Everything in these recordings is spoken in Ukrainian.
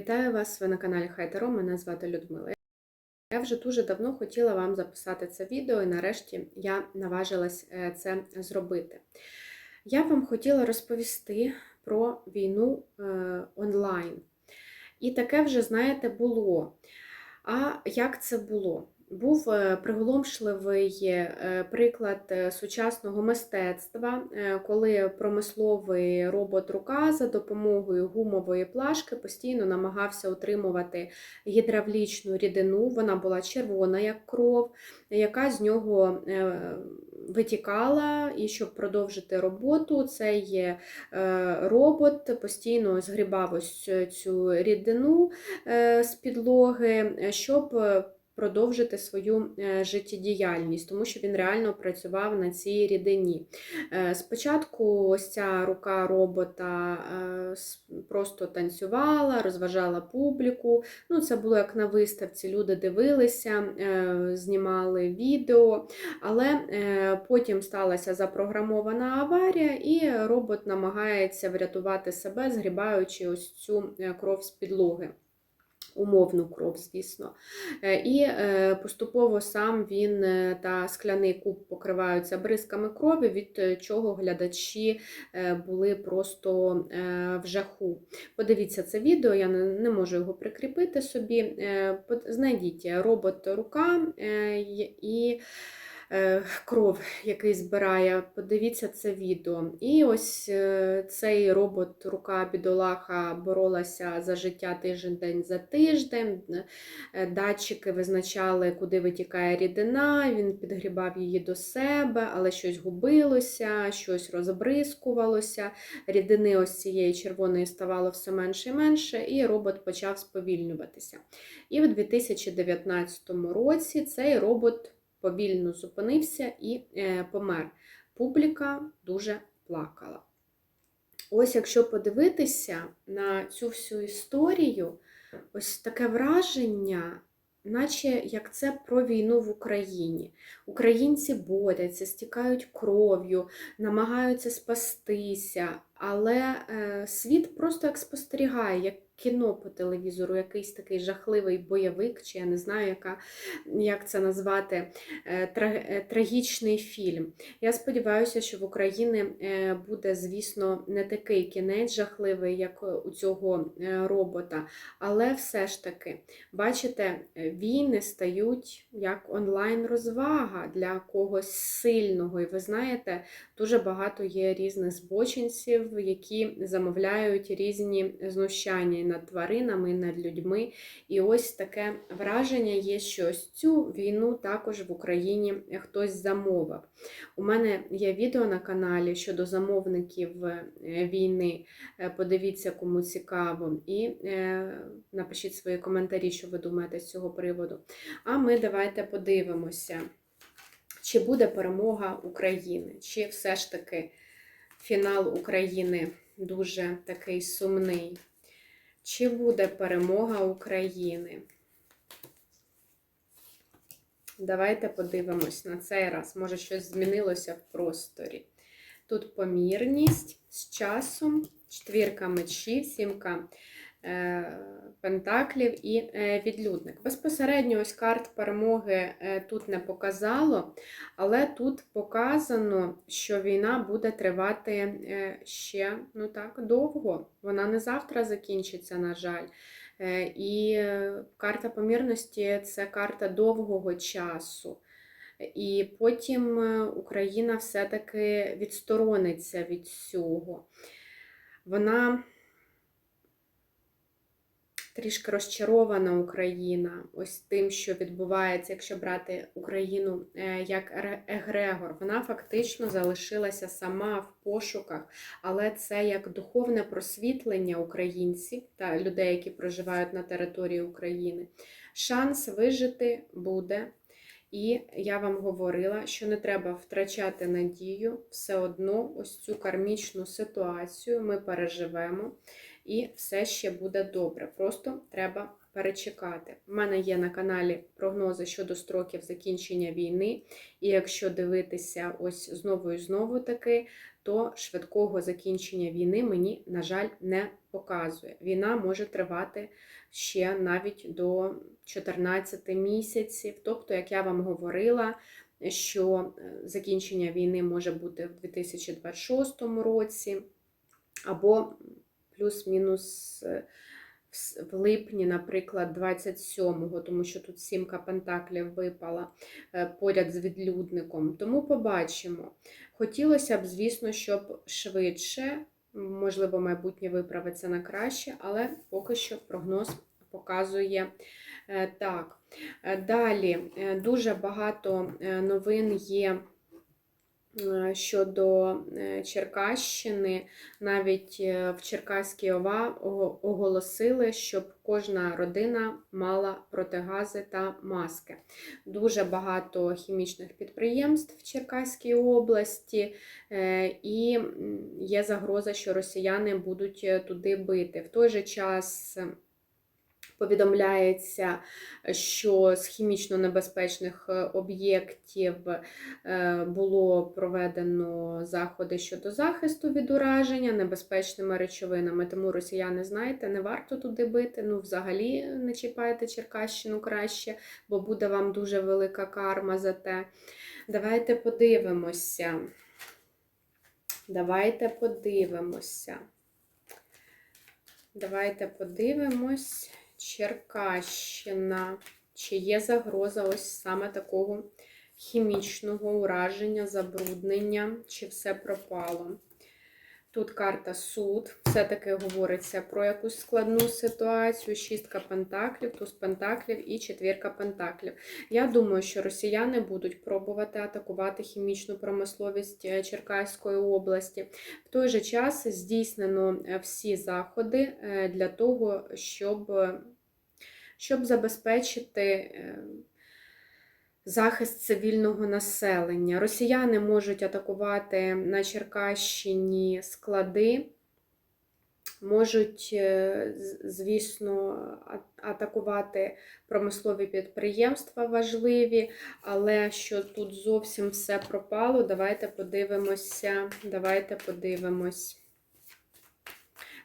Вітаю вас! Ви на каналі Хайтеро. Мене звати Людмила. Я вже дуже давно хотіла вам записати це відео, і нарешті я наважилась е, це зробити. Я вам хотіла розповісти про війну е, онлайн. І таке вже, знаєте, було. А як це було? Був е, приголомшливий е, приклад е, сучасного мистецтва, коли промисловий робот рука за допомогою гумової плашки постійно намагався утримувати гідравлічну рідину. Вона була червона, як кров, яка з нього витікала. І щоб продовжити роботу, цей робот постійно згрібав ось цю рідину з підлоги, щоб продовжити свою е, життєдіяльність, тому що він реально працював на цій рідині. Е, Спочатку ось ця рука робота е, просто танцювала, розважала публіку. Ну, Це було як на виставці. Люди дивилися, знімали відео, але потім сталася запрограмована аварія, і робот намагається врятувати себе, згрібаючи ось цю кров з підлоги. Умовну кров, звісно. Е, І е, поступово сам він е, та скляний куб покриваються бризками крові, від чого глядачі були просто в жаху. Подивіться це відео, я не можу його прикріпити собі. Знайдіть робот рука і кров, який збирає. Подивіться це відео. І ось е, цей робот рука бідолаха боролася за життя тиждень день за тиждень. Е, Датчики визначали, куди витікає рідина, він підгрібав її до себе, але щось губилося, щось розбризкувалося. Рідини ось цієї червоної ставало все менше і менше, і робот почав сповільнюватися. І в 2019 році цей робот повільно зупинився і е, помер. Публіка дуже плакала. Ось якщо подивитися на цю всю історію, ось таке враження, наче як це про війну в Україні. Українці борються, стікають кров'ю, намагаються спастися, але е, світ просто як спостерігає, як кіно по телевізору, якийсь такий жахливий бойовик, чи я не знаю, яка, як це назвати, е, е, трагічний фільм. Я сподіваюся, що в Україні буде, звісно, не такий кінець жахливий, як у цього робота, але все ж таки, бачите, війни стають як онлайн-розвага для когось сильного. І ви знаєте, дуже багато є різних збочинців, які замовляють різні знущання над тваринами, над людьми. І ось таке враження є, що ось цю війну також в Україні хтось замовив. У мене є відео на каналі щодо замовників е, війни. Е, Подивіться, кому цікаво, і е, напишіть свої коментарі, що ви думаєте з цього приводу. А ми давайте подивимося, чи буде перемога України, чи все ж таки фінал України дуже такий сумний. Чи буде перемога України? Давайте подивимось на цей раз. Може, щось змінилося в просторі. Тут помірність з часом, четвірка мечів, сімка пентаклів і е, відлюдник. Безпосередньо ось карт перемоги е, тут не показало, але тут показано, що війна буде тривати е, ще ну так, довго. Вона не завтра закінчиться, на жаль. Е, І е, карта помірності це карта довгого часу. І потім е, Україна все-таки відсторониться від цього. Вона розчарована Україна ось тим, що відбувається, якщо брати Україну е, як ре- егрегор. Вона фактично залишилася сама в пошуках, але це як духовне просвітлення українців та людей, які проживають на території України. Шанс вижити буде. І я вам говорила, що не треба втрачати надію, все одно ось цю кармічну ситуацію ми переживемо і все ще буде добре. Просто треба перечекати. У мене є на каналі прогнози щодо строків закінчення війни, і якщо дивитися ось знову і знову таки, то швидкого закінчення війни мені, на жаль, не показує. Війна може тривати ще навіть до 14 місяців. Тобто, як я вам говорила, що е, закінчення війни може бути в 2026 році, або плюс-мінус е, в липні, наприклад, 27-го, тому що тут сімка пентаклів випала е, поряд з відлюдником. Тому побачимо. Хотілося б, звісно, щоб швидше, можливо, майбутнє виправиться на краще, але поки що прогноз показує е, так. Далі дуже багато новин є щодо е, Черкащини. Навіть е, в Черкаській ОВА оголосили, щоб кожна родина мала протигази та маски. Дуже багато хімічних підприємств в Черкаській області, е, і є загроза, що росіяни будуть е, туди бити. В той же час е, повідомляється, що з хімічно небезпечних е, об'єктів е, було проведено заходи щодо захисту від ураження небезпечними речовинами. Тому росіяни, знаєте, не варто туди бити. Ну, взагалі не чіпайте Черкащину краще, бо буде вам дуже велика карма за те. Давайте подивимося. Давайте подивимося. Давайте подивимось. Черкащина. Чи є загроза ось саме такого хімічного ураження, забруднення, чи все пропало? Тут карта суд, все-таки говориться про якусь складну ситуацію, шістка пентаклів, туз пентаклів і четвірка пентаклів. Я думаю, що росіяни будуть пробувати атакувати хімічну промисловість е, Черкаської області. В той же час здійснено е, всі заходи е, для того, щоб, щоб забезпечити захист цивільного населення. Росіяни можуть атакувати на Черкащині склади, можуть, е, звісно, атакувати промислові підприємства важливі, але що тут зовсім все пропало, давайте подивимося. Давайте подивимось.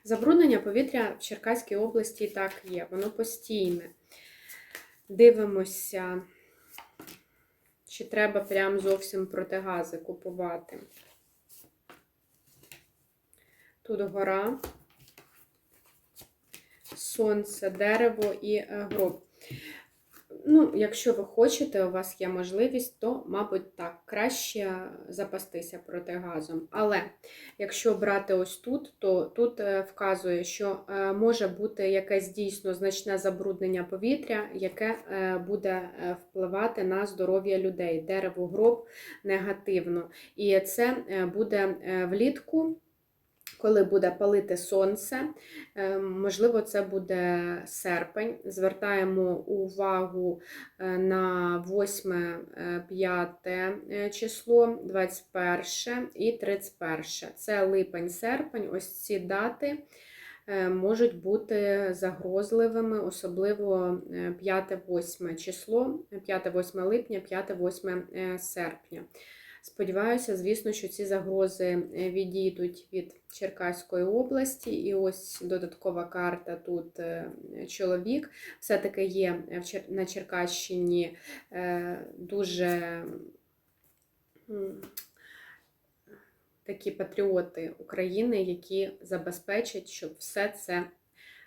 Забруднення повітря в Черкаській області і так є, воно постійне. Дивимося, чи треба прям зовсім протигази купувати. Тут гора, сонце, дерево і е, гроб. Ну, якщо ви хочете, у вас є можливість, то, мабуть, так, краще запастися протигазом. Але якщо брати ось тут, то тут е, вказує, що е, може бути якесь дійсно значне забруднення повітря, яке е, буде впливати на здоров'я людей. Дерево, гроб негативно. І це буде влітку. Коли буде палити сонце, Е, можливо, це буде серпень. Звертаємо увагу е, на 8, е, 5 е, число, 21 і 31. Це липень-серпень. Ось ці дати е, можуть бути загрозливими, особливо е, 5-8 число, 5-8 липня, 5-8 е, серпня. Сподіваюся, звісно, що ці загрози е, відійдуть від Черкаської області. І ось додаткова карта тут е, чоловік. Все-таки є на Черкащині е, дуже такі патріоти України, які забезпечать, щоб все це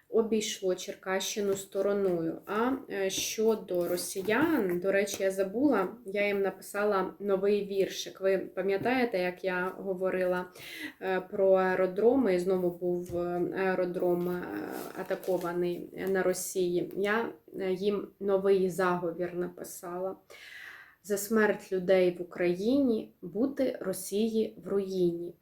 обійшло Черкащину стороною. А е, щодо росіян, до речі, я забула, я їм написала новий віршик. Ви пам'ятаєте, як я говорила е, про аеродроми, і знову був е, аеродром атакований на Росії. Я їм новий заговір написала. За смерть людей в Україні бути Росії в руїні.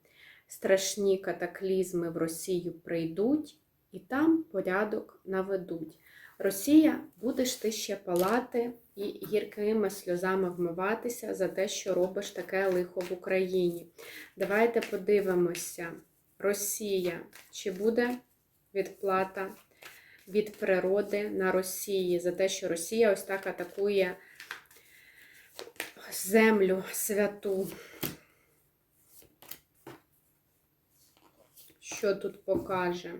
Страшні катаклізми в Росію прийдуть, і там порядок наведуть. Росія, будеш ти ще палати і гіркими сльозами вмиватися за те, що робиш таке лихо в Україні. Давайте подивимося, Росія, чи буде відплата від природи на Росії за те, що Росія ось так атакує землю святу. Що тут покаже?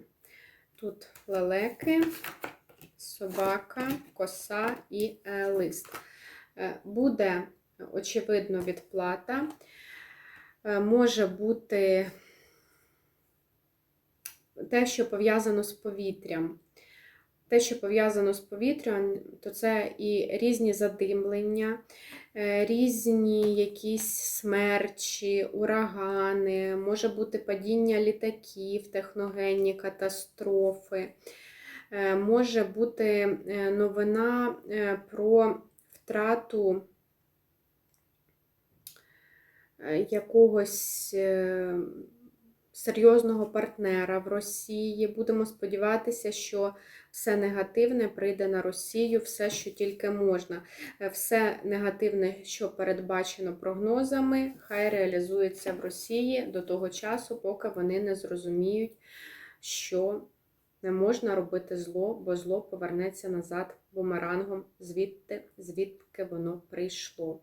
Тут лелеки, собака, коса і е, лист. Е, Буде, очевидно, відплата. Е, Може бути те, що пов'язано з повітрям. Те, що пов'язано з повітрям, то це і різні задимлення, е, різні якісь смерчі, урагани, може бути падіння літаків, техногенні катастрофи, Е, може бути е, новина про втрату якогось серйозного партнера в Росії. Будемо сподіватися, що все негативне прийде на Росію, все, що тільки можна. Е, Все негативне, що передбачено прогнозами, хай реалізується в Росії до того часу, поки вони не зрозуміють, що не можна робити зло, бо зло повернеться назад бумерангом, звідти, звідки воно прийшло.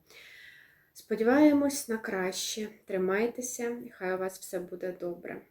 Сподіваємось на краще. Тримайтеся, і хай у вас все буде добре.